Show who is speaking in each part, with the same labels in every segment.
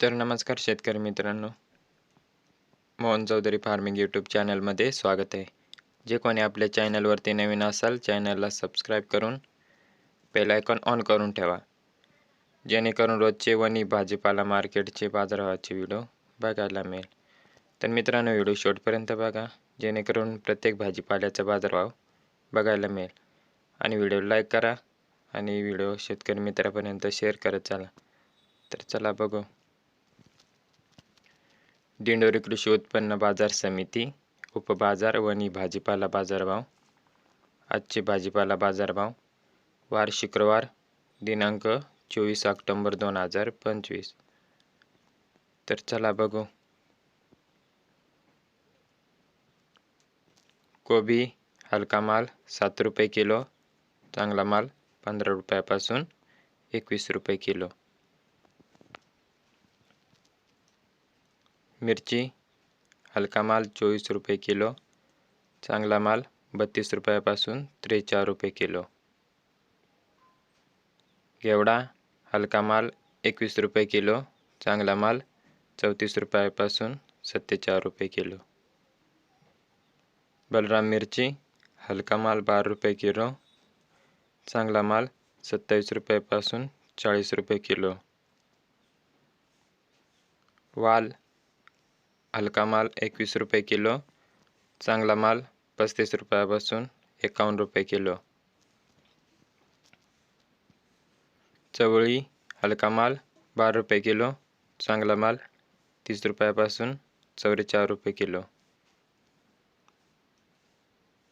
Speaker 1: तर नमस्कार शेतकरी मित्रांनो. मोहन चौधरी फार्मिंग यूट्यूब चॅनलमध्ये स्वागत आहे. जे कोणी आपल्या चॅनलवरती नवीन असाल चॅनलला सबस्क्राईब करून बेल आयकॉन ऑन करून ठेवा. जेणेकरून रोजचे वणी भाजीपाला मार्केटचे बाजारभावाचे व्हिडिओ बघायला मिळेल. तर मित्रांनो व्हिडिओ शेवटपर्यंत बघा. जेणेकरून प्रत्येक भाजीपाल्याचा बाजारभाव बघायला मिळेल. आणि व्हिडिओ लाईक करा आणि व्हिडिओ शेतकरी मित्रापर्यंत शेअर करत चला. तर चला बघू. दिंडोरी कृषी उत्पन्न बाजार समिती उपबाजार वणी भाजीपाला बाजारभाव आजचे भाजीपाला बाजारभाव वार शुक्रवार दिनांक चोवीस ऑक्टोंबर दोन हजार पंचवीस. तर चला बघू. कोबी हलका माल सात रुपये किलो चांगला माल पंधरा रुपयापासून एकवीस रुपये किलो. मिरची हलका माल चोवीस रुपये किलो चांगला माल बत्तीस रुपयापासून त्रेचाळ रुपये किलो. घेवडा हलका माल एकवीस रुपये किलो चांगला माल चौतीस रुपयापासून सत्तेचाळ रुपये किलो. बलराम मिरची हलका माल बारा रुपये किलो चांगला माल सत्तावीस रुपयापासून चाळीस रुपये किलो. वाल हलका माल एकवीस रुपये किलो चांगला माल पस्तीस रुपयापासून एकावन्न रुपये किलो. चवळी हलका माल बारा रुपये किलो चांगला माल तीस रुपयापासून चौवेचाळ रुपये किलो.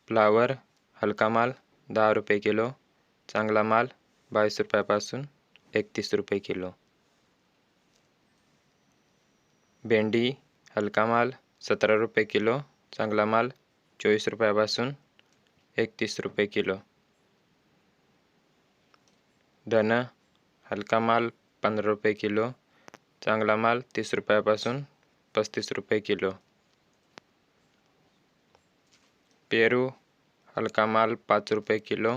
Speaker 1: फ्लावर हलका माल दहा रुपये किलो चांगला माल बावीस रुपयापासून एकतीस रुपये किलो. भेंडी हलका माल सतरा रुपये किलो चांगला माल चोवीस रुपयापासून एकतीस रुपये किलो. धन हलका माल पंधरा रुपये किलो चांगला माल तीस रुपयापासून पस्तीस रुपये किलो. पेरू हलका माल पाच रुपये किलो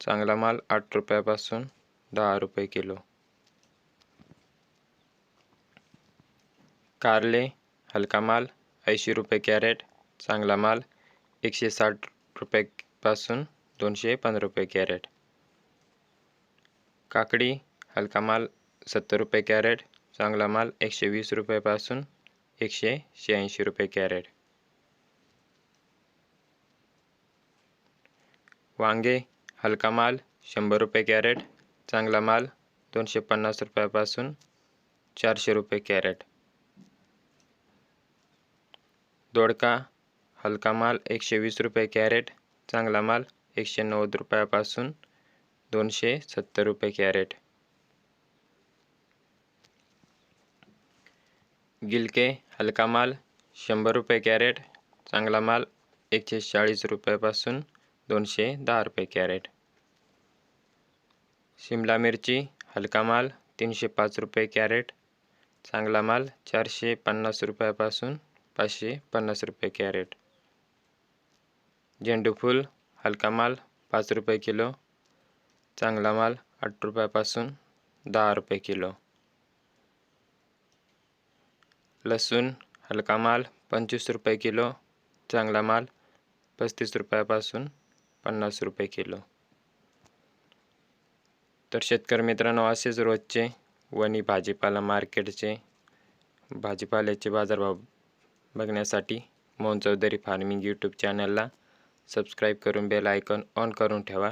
Speaker 1: चांगला माल आठ रुपयापासून दहा रुपये किलो. कारले हलका माल ऐंशी रुपये कॅरेट चांगला माल एकशे साठ रुपयेपासून दोनशे पंधरा रुपये कॅरेट. काकडी हलका माल सत्तर रुपये कॅरेट चांगला माल एकशे वीस रुपयापासून एकशे शहाऐंशी रुपये कॅरेट. वांगे हलका माल शंभर रुपये कॅरेट चांगला माल दोनशे पन्नास रुपयापासून चारशे रुपये कॅरेट. दोडका हलका माल एकशे वीस रुपये कॅरेट चांगला माल एकशे नव्वद रुपयापासून दोनशे सत्तर रुपये कॅरेट. गिलके हलका माल शंभर रुपये कॅरेट चांगला माल एकशे चाळीस रुपयापासून दोनशे दहा रुपये कॅरेट. शिमला मिरची हलका माल तीनशे पाच रुपये कॅरेट चांगला माल चारशे पन्नास रुपयापासून पाचशे पन्नास रुपये कॅरेट. झेंडूफूल हलका माल पाच रुपये किलो. चांगला माल आठ रुपयापासून दहा रुपये किलो. लसूण हलका माल पंचवीस रुपये किलो. चांगला माल पस्तीस रुपयापासून पन्नास रुपये किलो. तर शेतकरी मित्रांनो असेच रोजचे वणी भाजीपाला मार्केटचे भाजीपाल्याचे बाजारभाव बघण्यासाठी मोहन चौधरी फार्मिंग यूट्यूब चॅनलला सबस्क्राईब करून बेल आयकॉन ऑन करून ठेवा.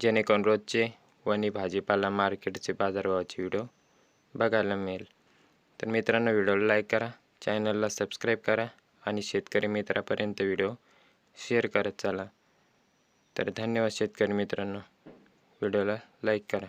Speaker 1: जेणेकरून रोजचे वणी भाजीपाला मार्केटचे बाजारभावाचे व्हिडिओ बघायला मिळेल. तर मित्रांनो व्हिडिओला लाईक करा चॅनलला सबस्क्राईब करा आणि शेतकरी मित्रापर्यंत व्हिडिओ शेअर करत चला. तर धन्यवाद शेतकरी मित्रांनो. व्हिडिओला लाईक करा.